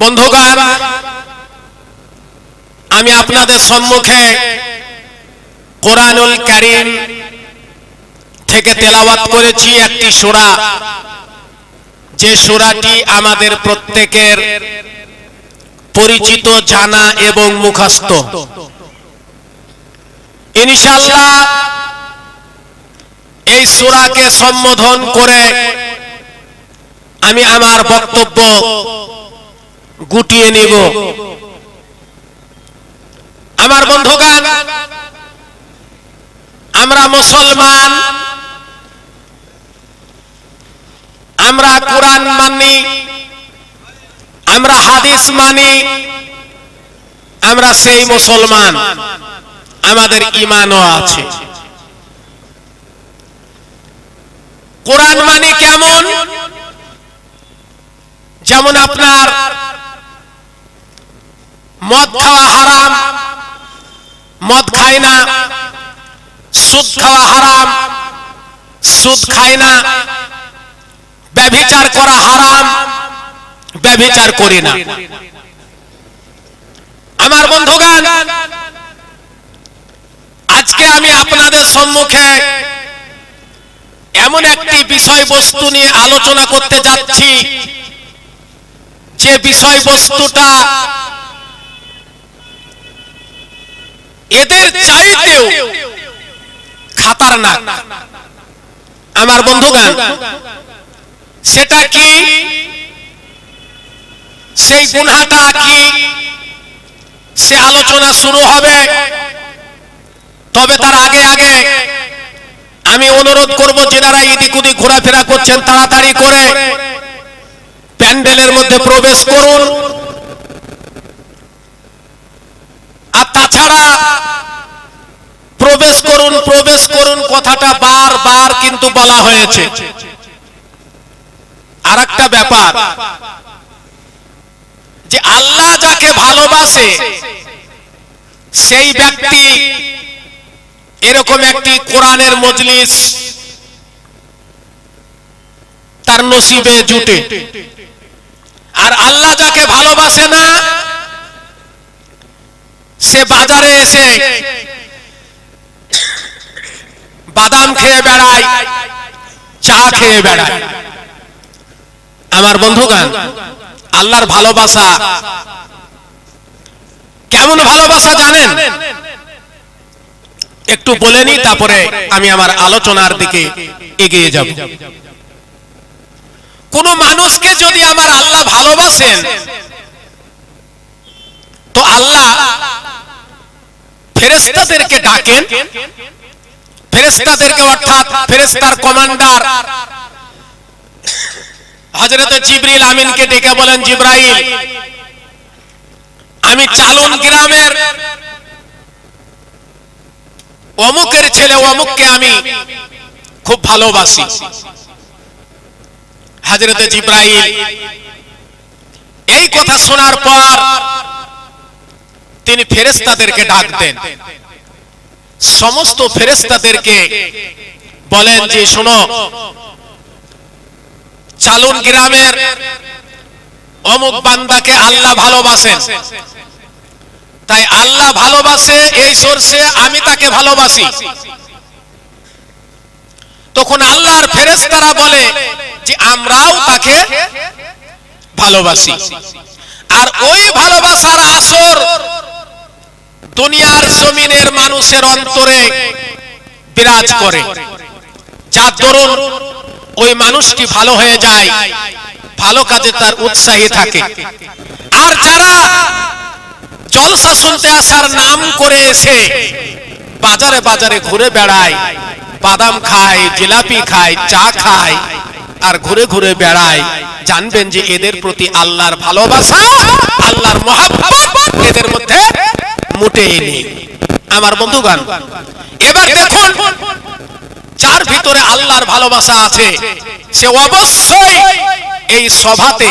বন্ধুগণ, আমি আপনাদের সম্মুখে কোরআনুল কারীম থেকে তেলাওয়াত করেছি একটি সূরা। যে সূরাটি আমাদের প্রত্যেকের পরিচিত, জানা এবং মুখস্থ। ইনশাআল্লাহ, এই সূরাকে সম্বোধন করে আমি আমার বক্তব্য গুটিয়ে নিব। আমার বন্ধুগণ, আমরা মুসলমান, আমরা কোরআন মানি, আমরা হাদিস মানি, আমরা সেই মুসলমান, আমাদের ইমানও আছে। কোরআন মানি কেমন? যেমন আপনার মদ খাওয়া হারাম। মদ খায় না। সুদ খাওয়া হারাম। সুদ খায় না। ব্যভিচার করা হারাম। ব্যভিচার করি না। আমার বন্ধুগণ, আজকে আমি আপনাদের সম্মুখে এমন একটি বিষয়বস্তু নিয়ে আলোচনা করতে যাচ্ছি। যে বিষয়বস্তুটা এদের চাইতেও খাতারনাক। আমার বন্ধুগণ, সেটা কি? সেই গুনহাটা কি? সে আলোচনা শুরু হবে। তবে তার আগে আগে আমি অনুরোধ করব যেনারা এদিক ওদিক ঘোরাফেরা করছেন, তাড়াতাড়ি করে প্যান্ডেলের মধ্যে প্রবেশ করুন। আর তাছাড়া প্রবেশ করুন প্রবেশ করুন, কথাটা বার বার কিন্তু বলা হয়েছে। আর একটা ব্যাপার, যে আল্লাহ যাকে ভালোবাসে, সেই ব্যক্তি এরকম একটি কোরআনের মজলিস তার নসিবে জুটে। আর আল্লাহ যাকে ভালোবাসে না সে বাজারে এসে বাদাম খেয়ে বেড়ায়, চা খেয়ে বেড়ায়। আমার বন্ধুগণ, আল্লাহর ভালোবাসা, কেমন ভালোবাসা জানেন? একটু বলে নি তারপরে আমি আমার আলোচনার দিকে এগিয়ে যাব। কোন মানুষকে যদি আমার আল্লাহ ভালোবাসেন, তো আল্লাহ ফেরেস্তাদেরকে ডাকেন। ফেরেস্তাদেরকে অর্থাৎ ফেরেস্তার কমান্ডার। হজরত আমিনকে ডেকে বলেন, জিব্রাইল, আমি চালুন গ্রামের অমুকের ছেলে, অমুককে আমি খুব ভালোবাসি। হাজরত জিব্রাইল এই কথা শোনার পর তিনি ফেরেস্তাদেরকে ডাক দেন। সমস্ত ফেরেস্তাদেরকে বলেন যে, শোনো, চালুন গ্রামের অমুক বান্দাকে আল্লাহ ভালোবাসেন। তাই আল্লাহ ভালোবাসে, এই সোর্সে আমি তাকে ভালোবাসি। তখন আল্লাহর ফেরেস্তারা বলে যে, আমরাও তাকে ভালোবাসি। আর ওই ভালোবাসার আসর দুনিয়ার জমিনের মানুষের অন্তরে বিরাজ করে। যার দরুন ওই মানুষটি ভালো হয়ে যায়, ভালো কাজে তার উৎসাহী থাকে। আর যারা জলসা শুনতে আসার নাম করে এসে বাজারে বাজারে ঘুরে বেড়ায়, বাদাম খায়, জিলাপি খায়, চা খায় আর ঘুরে ঘুরে বেড়ায়, জানবেন যে এদের প্রতি আল্লাহর ভালোবাসা, আল্লাহর মহাভাব এদের মধ্যে মোটেই নেই। আমার বন্ধুগণ, এবার দেখুন, যার ভিতরে আল্লাহর ভালোবাসা আছে, সে অবশ্যই এই সভাতে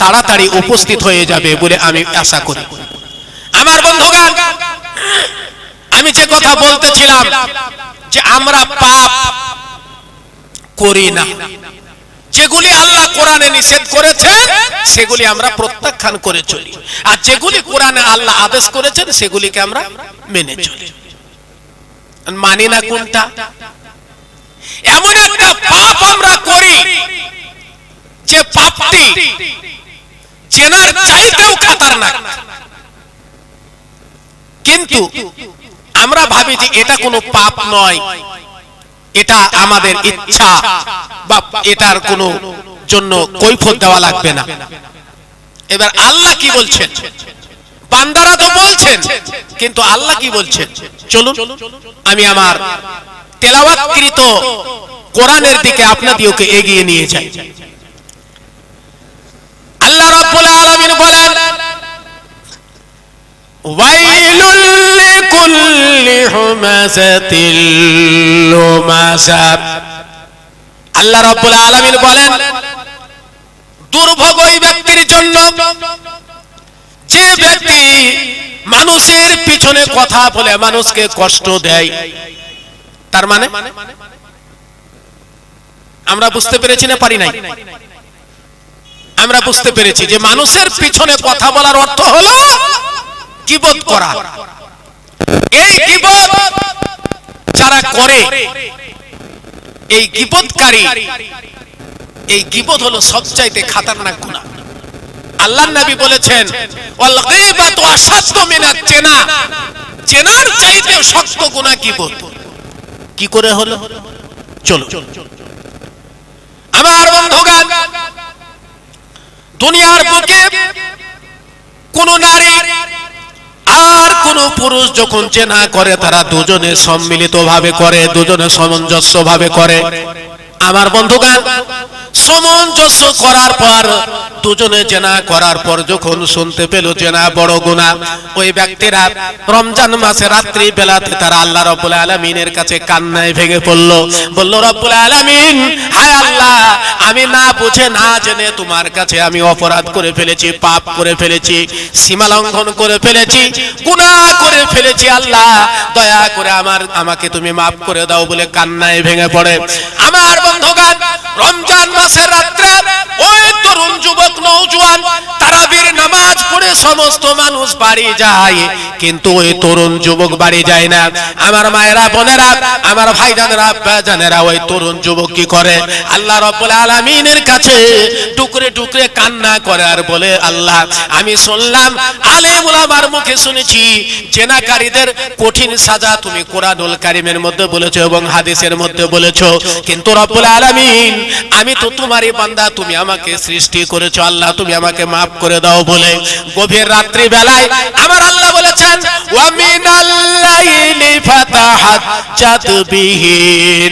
তাড়াতাড়ি উপস্থিত হয়ে যাবে বলে আমি আশা করি। আমার বন্ধুগণ, আমি যে কথা বলতেছিলাম যে আমরা পাপ করি না। যেগুলি আল্লাহ কোরআনে নিষেধ করেছেন, সেগুলি আমরা প্রত্যাখ্যান করে চলি। আর যেগুলি কোরআনে আল্লাহ আদেশ করেছেন, সেগুলিকে আমরা মেনে চলি। মানি না কোনটা? এমন একটা পাপ আমরা করি, যে পাপটি চেনার চাইতেও খাতারনাক। কিন্তু আমরা ভাবি যে এটা কোনো পাপ নয়। এটা আমাদের ইচ্ছা বা এটার কোনো জন্য কৈফত দেওয়া লাগবে না। এবার আল্লাহ কি বলছেন? বান্দারা তো বলছেন, কিন্তু আল্লাহ কি বলছেন? চলুন, আমি আমার তেলাওয়াতকৃত কোরআনের দিকে আপনাদেরকে এগিয়ে নিয়ে যাই। আল্লাহ রাব্বুল আলামিন বলেন, ওয়াইলুল আল্লাহ রাব্বুল বলেন, দুর্ভোগ ওই ব্যক্তির জন্য যে ব্যক্তি মানুষের পিছনে কথা বলে, মানুষকে কষ্ট দেয়। তার মানে? আমরা বুঝতে পেরেছি না পারি নাই? আমরা বুঝতে পেরেছি যে মানুষের পিছনে কথা বলার অর্থ হলো কিবত করা। এই কিবত যারা করে, এই কিবতকারী এই গিবত হলো সবচাইতে খাতারনাক গুনাহ। আল্লাহর নবী বলেছেন, ওয়াল গীবাতু আশাদ্দু মিনাত চেনা। চেনার চাইতে শক্ত গিবত। কি করে হলো? চলো। আমার বন্ধুগণ, দুনিয়ার বুকে কোন নারী আর কোন পুরুষ যখন চেনা করে, তারা দুজনে সম্মিলিত ভাবে করে, দুজনে সামঞ্জস্য ভাবে করে। আমার বন্ধুগান সামঞ্জস্য করার পর দুজনে জেনা করার পর যখন শুনতে পেল জেনা বড় গুণা ওই ব্যক্তিরা রমজান মাসে রাত্রি বেলাতে তারা আল্লাহ রব্বুল আলমিনের কাছে কান্নায় ভেঙে পড়ল। বলল, রব্বুল আলমিন, হায় আল্লাহ, আমি না বুঝে, না জেনে তোমার কাছে আমি অপরাধ করে ফেলেছি, পাপ করে ফেলেছি, সীমা লঙ্ঘন করে ফেলেছি, গুনাহ করে ফেলেছি, আল্লাহ, দয়া করে আমার, আমাকে তুমি মাফ করে দাও বলে কান্নায় ভেঙে পড়ে। আমার বন্ধুগান রমজান মাসের রাত্রে ওই তরুণ যুবক নৌজওয়ান তারাবির নামাজ পড়ে সমস্ত মানুষ বাড়ি যায়। কিন্তু ওই তরুণ যুবক বাড়ি যায় না। আমার মায়েরা, বোনেরা, আমার ভাইজানেরা আব্বাজানেরা ওই তরুণ যুবক কি করে? আল্লাহ রব্বুল আলামিনের কাছে টুকরে টুকরে কান্না করে আর বলে, আল্লাহ, আমি শুনলাম আলেম ওলামার মুখে শুনেছি, জেনাকারীদের কঠিন সাজা তুমি কোরআনুল কারিমের মধ্যে বলেছ এবং হাদিসের মধ্যে বলেছ। কিন্তু রব্বুল আলামিন, আমি তো তোমারই বান্দা, তুমি আমাকে সৃষ্টি করেছ। আল্লাহ, তুমি আমাকে মাফ করে দাও বলে গভীর রাত্রি বেলায় আমার আল্লাহ বলেছেন ওয়া মিনাল লাইলি ফাতাহাজ্জাত বিহি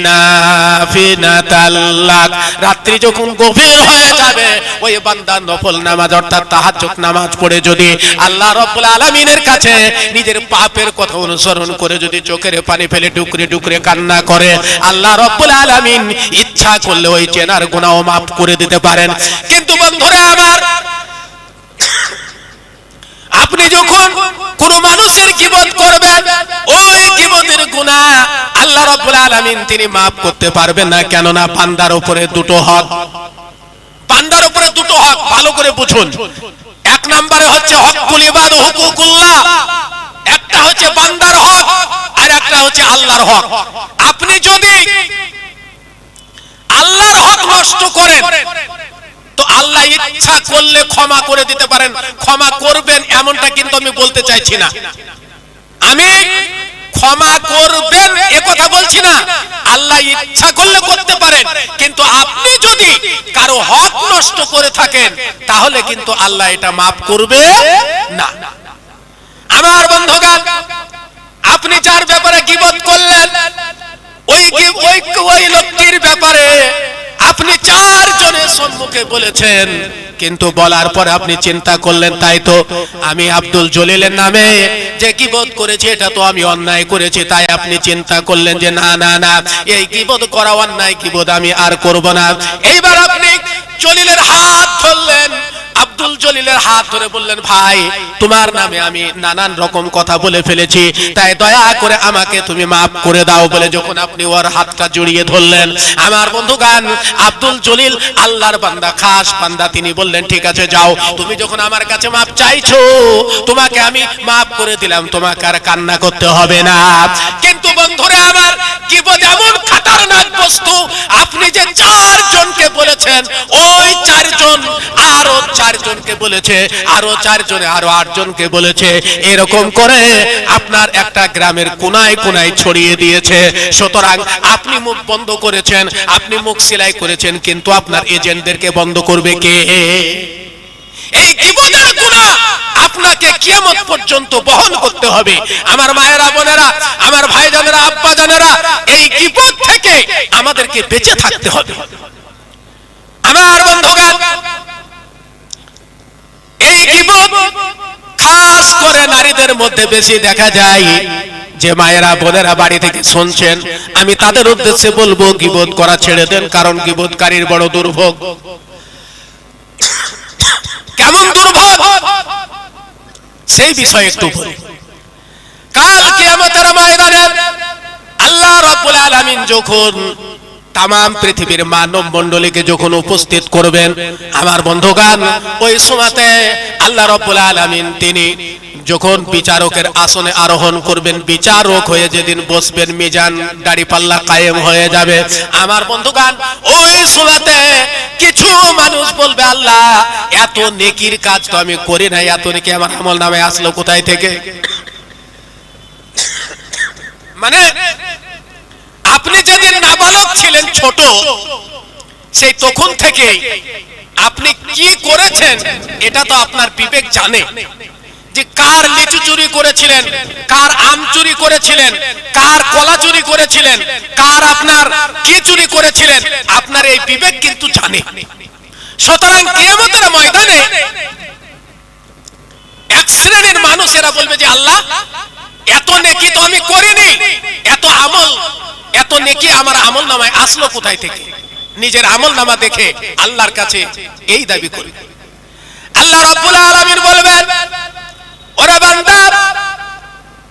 নাফিনাতাল্লাক। রাত্রি যখন গভীর হয়ে যাবে, ওই বান্দা নফল নামাজ, অর্থাৎ তাহাজ্জুদ নামাজ পড়ে যদি আল্লাহ রাব্বুল আলামিনের কাছে নিজের পাপের কথা অনুসরণ করে যদি চোখের পানি ফেলে টুকরে টুকরে কান্না করে, আল্লাহ রাব্বুল আলামিন ইচ্ছা করলে ওই চেনার গুনাহ মাফ করে দিতে পারেন। কিন্তু বন্ধুরা আমার আপনি যখন কোন মানুষের গিবত করবেন, ওই গিবতের গুনাহ আল্লাহ রাব্বুল আলামিন তিনি maaf করতে পারবেন না। কেন না বান্দার উপরে দুটো হক। বান্দার উপরে দুটো হক, ভালো করে বুঝুন। এক নম্বরে হচ্ছে হকুল ইবাদ হুকুকুল্লাহ। একটা হচ্ছে বান্দার হক আর একটা হচ্ছে আল্লাহর হক। আপনি যদি আল্লাহর হক নষ্ট করেন তো আল্লাহ ইচ্ছা করলে ক্ষমা করে দিতে পারেন। ক্ষমা করবেন এমনটা কিন্তু আমি বলতে চাইছি না। আমি ক্ষমা করবেন এ কথা বলছি না। আল্লাহ ইচ্ছা করলে করতে পারেন। কিন্তু আপনি যদি কারও হক নষ্ট করে থাকেন, তাহলে কিন্তু আল্লাহ এটা মাফ করবে না। আমার বন্ধুগণ, আপনি যার ব্যাপারে গিবত করলেন, ওই ওই ওই লোকটির ব্যাপারে আপনি চার জনের সম্মুখে বলেছেন, কিন্তু বলার পর আপনি চিন্তা করলেন তাই তো। আমি আব্দুল জলিলের নামে যে কি বোধ করেছি, এটা তো আমি অন্যায় করেছি, তাই আপনি চিন্তা করলেন যে না না না, এই কি বোধ করা অন্যায় কিবোধ আমি আর করব না। এইবার আপনি জলিলের হাত ধরলেন। আব্দুল জলিলের হাত ধরে বললেন, ভাই, তোমার নামে আমি নানান রকম কথা বলে ফেলেছি। তাই দয়া করে আমাকে তুমি মাফ করে দাও বলে যখন আপনি ওর হাতটা জড়িয়ে ধরলেন, আমার বন্ধুগান, আব্দুল জলিল আল্লাহর বান্দা, খাস বান্দা, তিনি বললেন, ঠিক আছে, যাও। তুমি যখন আমার কাছে মাপ চাইছো, তোমাকে আমি মাফ করে দিলাম, তোমাকে আর কান্না করতে হবে না। কিন্তু বন্ধুরে আমার কিবত এমন খাতারনাক বস্তু, আপনি যে চারজনকে বলেছেন ওই চারজন, আরও চারজনকে বলেছে, আরও চারজনে, আরও আটজনকে বলেছে, এরকম করে আপনার একটা গ্রামের কোনায় কোনায় ছড়িয়ে দিয়েছে। সুতরাং আপনি মুখ বন্ধ করেছেন, আপনি মুখ সেলাই করেছেন, কিন্তু আপনার এজেন্টদেরকে বন্ধ করবে কে? এই আপনাকে কিয়ামত পর্যন্ত বহন করতে হবে। আমার মায়েরা বোনেরা, আমার ভাইজানেরা আব্বা জানেরা, এই গিবত থেকে আমাদেরকে বেঁচে থাকতে হবে আমার বন্ধুগণ এই গিবত খাস করে নারীদের মধ্যে বেশি দেখা যায়। যে মায়েরা, বোনেরা বাড়ি থেকে শুনছেন, আমি তাদের উদ্দেশ্যে বলব, গিবত করা ছেড়ে দেন, কারণ গিবতকারীর বড় দুর্ভোগ। কেমন দুর্ভোগ? সেই বিষয়ে একটু বলি। কাল কিয়ামতের ময়দানে আল্লাহ রাব্বুল আলামিন যখন তামাম পৃথিবীর মানব মণ্ডলীকে যখন উপস্থিত করবেন, আমার বন্ধুগান ওই সময়তে আল্লাহ রাব্বুল আলামিন তিনি যখন বিচারকের আসনে আরোহণ করবেন, বিচারক হয়ে যেদিন বসবেন, মিজান দাড়ি পাল্লা কায়েম হয়ে যাবে। আমার বন্ধুগান ওই সময়তে কিছু মানুষ বলবে, আল্লাহ, এত নেকির কাজ তো আমি করি নাই, এত নেকি আমার আমল নামে আসলো কোথায় থেকে? মানে আপনি যেদিন নাবালক ছিলেন ছোট, সেই তখন থেকে আপনি কি করেছেন এটা তো আপনার বিবেক জানে। যে কার লিচু চুরি করেছিলেন, কার আম চুরি করেছিলেন, কার কলা চুরি করেছিলেন, কার আপনার কি চুরি করেছিলেন, আপনার এই বিবেক কিন্তু জানে। সুতরাং কিয়ামতের ময়দানে এক শ্রেণির মানুষেরা বলবে যে, আল্লাহ, এত নেকি তো আমি করিনি, এত আমল এত নেকি আমার আমল নামায় আসলো কোথায় থেকে? নিজের আমল নামা দেখে আল্লাহর কাছে এই দাবি করি। আল্লাহ রাব্বুল আলামিন বলবেন, ওরে বান্দা,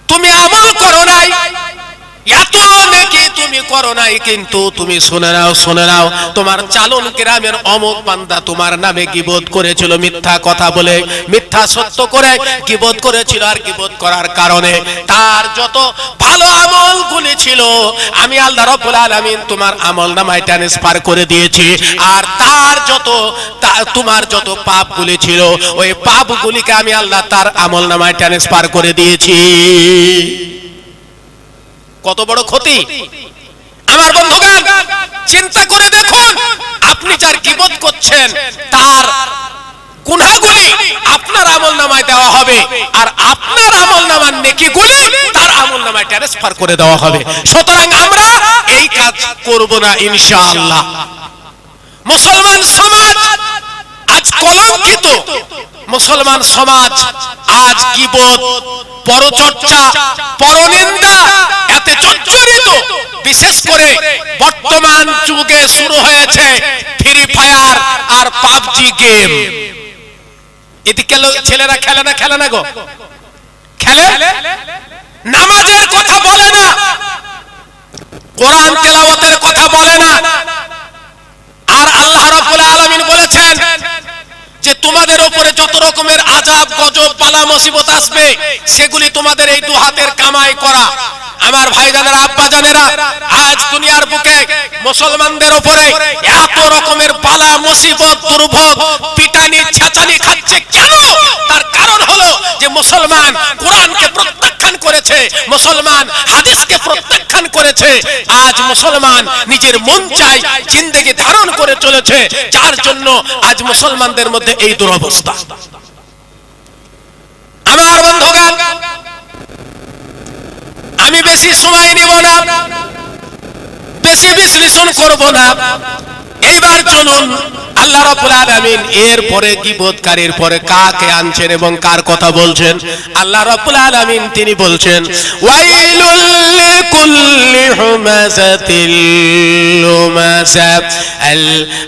তুমি আমল করো এত নাকি তুমি করো নাই কিন্তু? তুমি শুনে নাও শুনে নাও। তোমার চালন গ্রামের অমুক বান্দা তোমার নামে গিবোধ করেছিল মিথ্যা কথা বলে, মিথ্যা সত্য করে গিবোধ করেছিল আর গিবোধ করার কারণে। তার যত ভালো আমল গুলি ছিল, আমি আল্লাহ রাব্বুল আলামিন তোমার আমল নামায় ট্রান্সফার করে দিয়েছি। আর তার যত তোমার যত পাপগুলি ছিল, ওই পাপগুলিকে আমি আল্লাহ তার আমল নামায় ট্রান্সফার করে দিয়েছি। কত বড় ক্ষতি? আমার বন্ধুগণ, চিন্তা করে দেখুন, আপনি যার গিবত করছেন, তার গুনাহগুলি আপনার আমল নামায় দেওয়া হবে, আর আপনার আমল নামার নেকিগুলি তার আমল নামায় ট্রান্সফার করে দেওয়া হবে। সুতরাং আমরা এই কাজ করব না, ইনশাআল্লাহ। মুসলমান সমাজ আজ কলঙ্কিত। মুসলমান সমাজ আজ কিবোধ পরচর্চা, পরনিন্দা জর্জরিত বিশেষ করে বর্তমান যুগে শুরু হয়েছে ফ্রি ফায়ার আর পাবজি গেম। এদিকে ছেলেরা খেলে না খেলে না গো। খেলে? নামাজের কথা বলে না। কোরআন তেলাওয়াতের কথা বলে না। আর আল্লাহ রাব্বুল আলামিন বলেছেন যে তোমাদের উপরে যত রকমের আজাব গজব, বালা, মুসিবত আসবে, সেগুলি তোমাদের এই দু হাতের কামাই করা। আমার ভাইজানেরা আব্বা জানেরা, আজ দুনিয়ার বুকে মুসলমানদের উপরে এত রকমের বালা, মুসিবত, দুর্ভোগ, পিটানি, ছাচানি খাচ্ছে কেন? তার কারণ হলো যে মুসলমান কোরআনকে প্রত্যাখ্যান করেছে, মুসলমান হাদিসকে প্রত্যাখ্যান করেছে। আজ মুসলমান নিজের মন চাই, জিন্দেগি ধারণ করে চলেছে। যার জন্য আজ মুসলমানদের মধ্যে এই দুরবস্থা। আমার বন্ধুগণ আমি বেশি সময় নিব না। বেশি বিশ্লেষণ করব না। এইবার চলুন আল্লাহ রাব্বুল আলামিন এর পরে গীবতকারীর পরে কাকে আনছেন এবং কার কথা বলছেন? আল্লাহ রাব্বুল আলামিন তিনি বলছেন, ওয়াইলুল লিকুল্লি হুমাযাতিল লুমাযা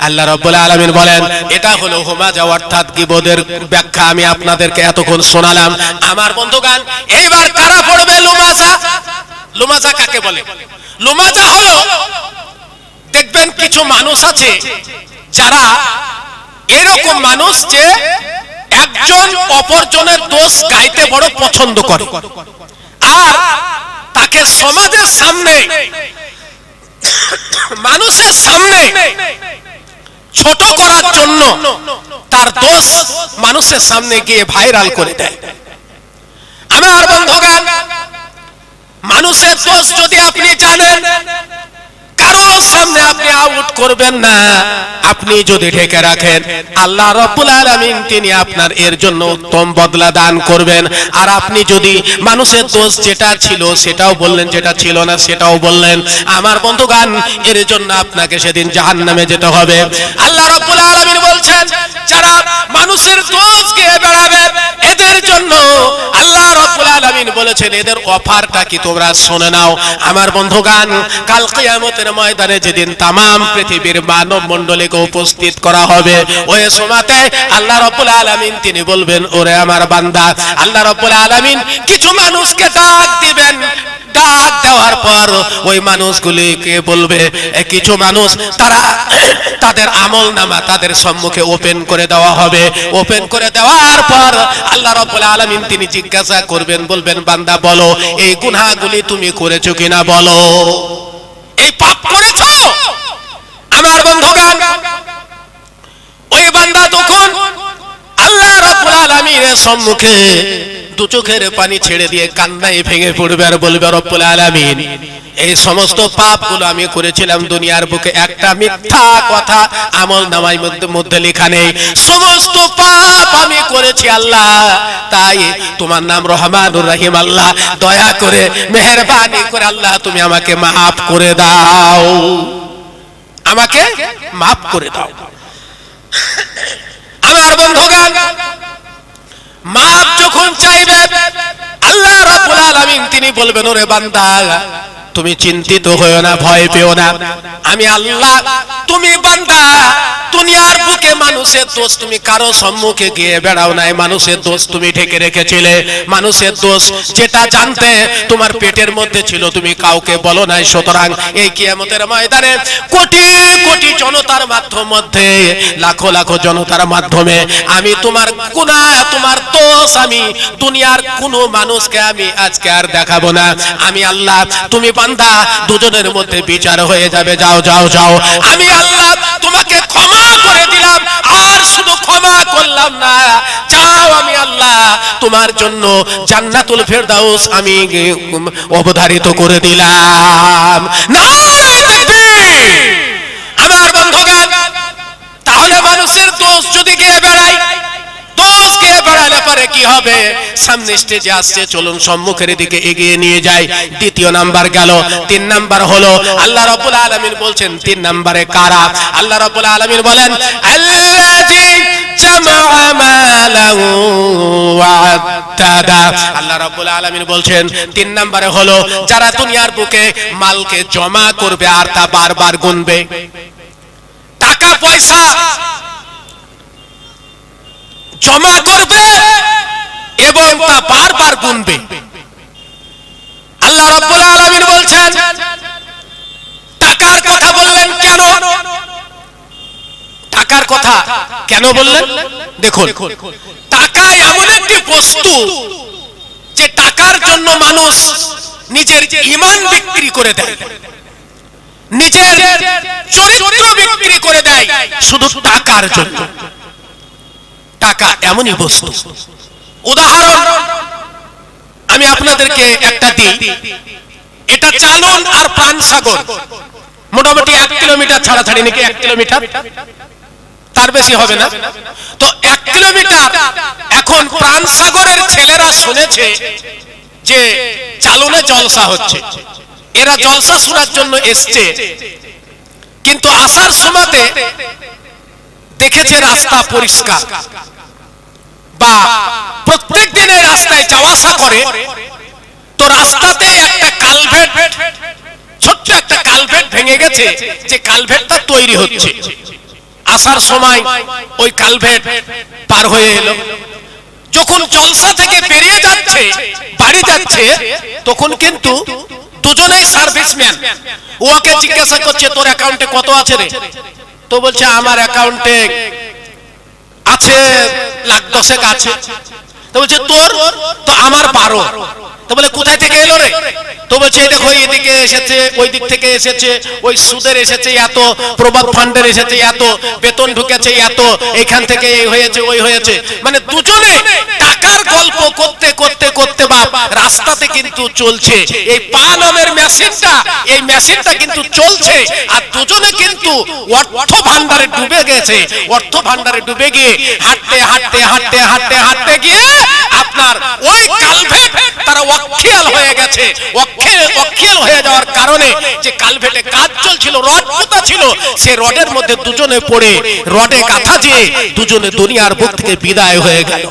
আল্লাহ রাব্বুল আলামিন বলেন, এটা হলো হুমাজা অর্থাৎ গীবদের ব্যাখ্যা। আমি আপনাদেরকে এতক্ষণ শোনালাম। আমার বন্ধুগান এইবার কারা পড়বে লুমাজা লুমাজা কাকে বলে? লুমাজা হলো দেখবেন কিছু মানুষ আছে যারা এরকম মানুষ যে একজন অপরজনের দোষ গাইতে বড় পছন্দ করে। আর তাকে সমাজের সামনে, মানুষের সামনে ছোট করার জন্য তার দোষ মানুষের সামনে গিয়ে ভাইরাল করে দেয়। আমার বন্ধুগণ, মানুষের দোষ যদি আপনি জানেন কারও সামনে আপনি আউট করবেন না। আপনি যদি ঢেকে রাখেন, আল্লাহ রব্বুল আলামিন তিনি আপনার এর জন্য উত্তম বদলা দান করবেন। আর আপনি যদি মানুষের দোষ যেটা ছিল সেটাও বললেন, যেটা ছিল না সেটাও বললেন। আমার বন্ধুগান এর জন্য আপনাকে সেদিন জাহান্নামে যেতে হবে। আল্লাহ রব্বুল আলামিন বলছেন যারা মানুষের দোষ গিয়ে বেড়াবে, এদের জন্য আল্লাহ রব্বুল আলামিন বলেছেন, এদের অফারটা কি তোমরা শুনে নাও। আমার বন্ধুগান কাল কিয়ামতের ময়দানে যেদিন তামাম পৃথিবীর মানব মণ্ডলীকে উপস্থিত করা হবে, ওই সময়তে আল্লাহ রব্বুল আলামিন তিনি বলবেন, ওরে আমার বান্দা, আল্লাহ রব্বুল আলামিন কিছু মানুষকে ডাক দিবেন। ডাক দেওয়ার পর ওই মানুষগুলিকে বলবে কিছু মানুষ, তারা তাদের আমল নামা তাদের সম্মুখে ওপেন করে দেওয়া হবে। ওপেন করে দেওয়ার পর আল্লাহ রাব্বুল আলামিন তিনি জিজ্ঞাসা করবেন, বলবেন, বান্দা, বলো, এই গুনাহগুলি তুমি করেছ কিনা বলো। এই পাপ করেছ? আমার বন্ধুগণ, ওই বান্দা তখন আল্লাহ রাব্বুল আলামিনের সম্মুখে দু চোখের পানি ছেড়ে দিয়ে কান্নায় ভেঙে পড়বে আর বলবে রব্বুল আলামিন। এই সমস্ত পাপগুলো আমি করেছিলাম দুনিয়ার বুকে। একটা মিথ্যা কথা আমল নামাই মধ্যে মধ্যে লেখা নেই। সমস্ত পাপ আমি করেছি আল্লাহ। তাই তোমার নাম রহমানুর রহিম আল্লাহ। দয়া করে, মেহেরবানি করে আল্লাহ তুমি আমাকে মাফ করে দাও। আমাকে মাফ করে দাও। আমার বন্ধুগণ মাপ যখন চাইবে আল্লাহ রাব্বুল আলামিন তিনি বলবেন ওরে বান্দা তুমি চিন্তিত হয়েও না, ভয় পেও না। আমি আল্লাহ, তুমি বান্দা, দুনিয়ার বুকে মানুষের দোষ তুমি কারও সম্মুখে গিয়ে বেড়াও নাই। মানুষের দোষ তুমি ঢেকে রেখেছিলে। মানুষের দোষ যেটা জানতে তোমার পেটের মধ্যে ছিল, তুমি কাউকে বলো নাই। সুতরাং এই কিয়ামতের ময়দানে কোটি কোটি জনতার মাধ্যম মধ্যে লাখো লাখো জনতার মাধ্যমে আমি তোমার গুনাহ, তোমার দোষ আমি দুনিয়ার কোনো মানুষকে আমি আজকে আর দেখাবো না। আমি আল্লাহ, তুমি বান্দা, দুজনের মধ্যে বিচার হয়ে যাবে। যাও যাও যাও। আমি আল্লাহ তোমাকে ক্ষমা করে দিলাম, আর শুধু ক্ষমা করলাম না। যাও আমি আল্লাহ, তোমার জন্য জান্নাতুল ফেরদাউস আমি অবধারিত করে দিলাম। নারায়ে আমার বন্ধুগণ, তাহলে মানুষের দোষ যদি গিয়ে বেড়াই দোষ গিয়ে বেড়ালে পরে কি হবে? সামনে স্টেজে আসছে, চলুন সম্মুখের দিকে এগিয়ে নিয়ে যাই। দ্বিতীয় নাম্বার গেল, তিন নাম্বার হলো, আল্লাহ রাব্বুল আলামিন বলছেন, তিন নাম্বারে কারা? আল্লাহ রাব্বুল আলামিন বলেন গুনবে। টাকা, পয়সা জমা করবে এবং তা বারবার গুনবে। আল্লাহ রাব্বুল আলামিন বলছেন, টাকার কথা বললেন কেন? টাকার কথা কেন বললেন? দেখুন, টাকা এমন একটি বস্তু যে টাকার জন্য মানুষ নিজের ইমান বিক্রি করে দেয়, নিজের চরিত্র বিক্রি করে দেয়, শুধু টাকার জন্য। টাকা এমনই বস্তু। উদাহরণ, আমি আপনাদেরকে একটা দিই। এটা চালন আর প্রাণ সাগর। মোটামুটি এক কিলোমিটার ছাড়া ছাড়ি নাকি এক কিলোমিটার? তার বেশি হবে না। তো এক কিলোমিটার এখন প্রাণ সাগরের ছেলেরা শুনেছে যে চালনে জলসা হচ্ছে। এরা জলসা শোনার জন্য এসছে। কিন্তু আসার সময়তে দেখেছে রাস্তা পরিষ্কার। বা প্রত্যেক দিনের রাস্তায় যাওয়া আসা করে, তো রাস্তাতে একটা কালভেট, ছোট্ট একটা কালভেট ভেঙে গেছে, যে কালভেটটা তৈরি হচ্ছে। আসার সময় ওই কালভেট পার হয়ে এলো। যখন জলসা থেকে বেরিয়ে যাচ্ছে, বাড়ি যাচ্ছে, তখন কিন্তু দুজনেই সার্ভিসম্যান। ওকে জিজ্ঞাসা করছে, তোর অ্যাকাউন্টে কত আছে রে? তো বলছে, আমার অ্যাকাউন্টে আছে লাখ দশেক আছে। তো বলছে, তোর? তো আমার বারো তো বলে, কোথায় থেকে এলো রে? তো বলছে, দেখো, এদিকে এসেছে ওই দিক থেকে এসেছে, ওই সুদের এসেছে এত, প্রবাদ ফান্ডের এসেছে এত, বেতন ঢুকেছে এত এখান থেকে এই হয়েছে, ওই হয়েছে। মানে দুজনে টাকার গল্প করতে করতে করতে বাপ, রাস্তাতে কিন্তু চলছে। এই পা নামের মেশিনটা, এই মেশিনটা কিন্তু চলছে, আর দুজনে কিন্তু অর্থ ভান্ডারে ডুবে গেছে। অর্থ ভান্ডারে ডুবে গিয়ে হাঁটতে হাঁটতে হাঁটতে হাঁটতে হাঁটতে গিয়ে আপনার ওই কালভেট তারা অক্ষিয়াল হয়ে গেছে। অক্ষিয়াল হয়ে যাওয়ার কারণে যে কালভেটে কাজ চলছিল, রড পোতা ছিল, সে রডের মধ্যে দুজনে পড়ে, রডে কাঁথা যে দুজনে দুনিয়ার বুক থেকে বিদায় হয়ে গেল।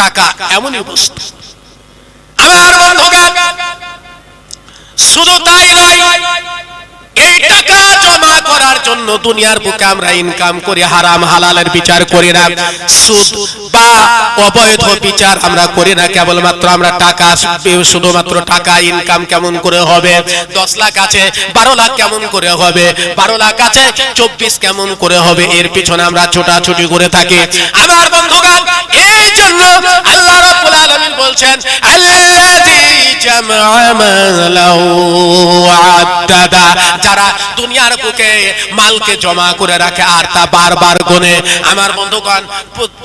টাকা এমনই বস্তু। আমার বন্ধুগণ শুধু তাই নয় এই টাকা জমা করার জন্য দুনিয়ার বুকে আমরা ইনকাম করি, হারাম, হালালের বিচার করি না। সুদ বা অবৈধ বিচার আমরা করি না, কেবলমাত্র আমরা টাকা শুধুমাত্র টাকা ইনকাম কেমন করে হবে? দশ লাখ আছে, বারো লাখ কেমন করে হবে? বারো লাখ আছে, চব্বিশ কেমন করে হবে? এর পিছনে আমরা ছোটাছুটি করে থাকি। বন্ধুগণ, এই জন্য আল্লাহ বলছেন আদ্দাদা যারা দুনিয়ার বুকে মালকে জমা করে রাখে আর তা বারবার গুনে। আমার বন্ধুগণ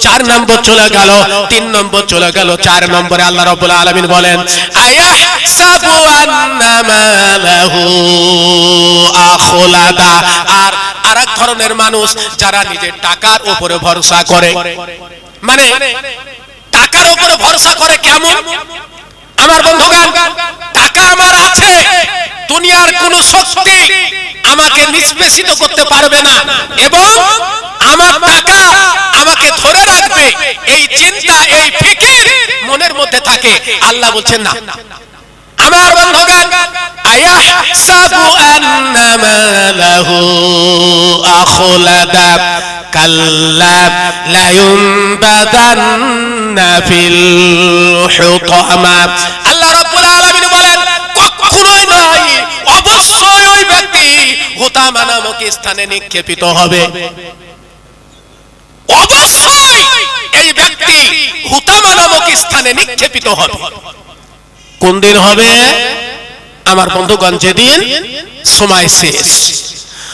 চার নম্বর চলে গেল, তিন নম্বর চলে গেল, চার নম্বরে আল্লাহ রাব্বুল আলামিন বলেন আখলাদা। আর আরেক ধরনের মানুষ যারা নিজের টাকার উপরে ভরসা করে। মানে টাকার উপরে ভরসা করে কেমন? আমার বন্ধুগণ টাকা আমার আছে। দুনিয়ার কোন শক্তি আমাকে নিষ্পেষিত করতে পারবে না। এবং আমার টাকা আমাকে ধরে রাখবে। এই চিন্তা, এই ফিকির মনের মধ্যে থাকে। আল্লাহ বলছেন না। আমার বন্ধুগণ, আয়াহসাবু আন্না মালাহু আখলাদা কাল্লা লা ইউনবাদান্না ফিল হুতামা আল্লাহ রাব্বুল আলামিন বলেন কখনোই নয়, অবশ্যই ওই ব্যক্তি হুতামা নামক স্থানে নিক্ষেপিত হবে। অবশ্যই এই ব্যক্তি হুতামা নামক স্থানে নিক্ষেপিত হবে। কোন দিন হবে? আমার বন্ধুগণ, যেদিন সময় শেষ।